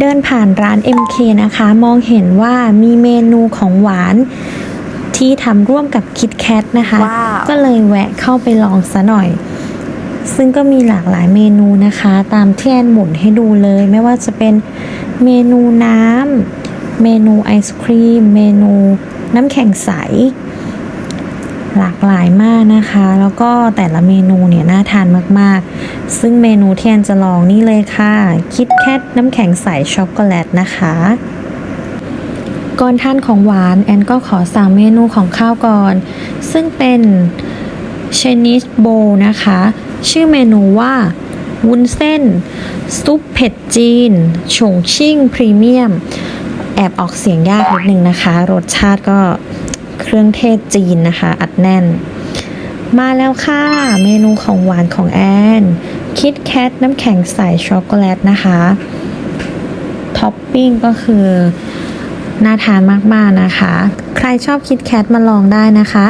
เดินผ่านร้าน MK นะคะ มองเห็นว่ามีเมนูของหวานที่ทำร่วมกับคิดแคทนะคะว้าวก็เลยแวะเข้าไปลองซะหน่อย ซึ่งก็มีหลากหลายเมนูนะคะ ตามที่แอนหมุนให้ดูเลย ไม่ว่าจะเป็นเมนูน้ำเมนูไอศครีม เมนูน้ำแข็งใส หลากหลายมากนะคะ แล้วก็แต่ละเมนูเนี่ยน่าทานมากๆ ซึ่งเมนูที่แอนจะลองนี่เลยค่ะ คิดแคทน้ำแข็งใสช็อกโกแลตนะคะก่อนทานของหวานแอนก็ขอสั่งเมนูของข้าวก่อน ซึ่งเป็น Chinese bowl นะคะ ชื่อเมนูว่า วุ้นเส้น ซุปเผ็ดจีน ฉงชิ่งพรีเมียม แอบออกเสียงยากนิดนึงนะคะ รสชาติก็ เครื่องเทศจีนนะคะ อัดแน่น มาแล้วค่ะ เมนูของหวานของแอน คิดแคทน้ำแข็งใสช็อกโกแลตนะคะ ท็อปปิ้งก็คือ น่าทานมาก ๆ นะคะ ใครชอบคิดแคทมาลองได้นะคะ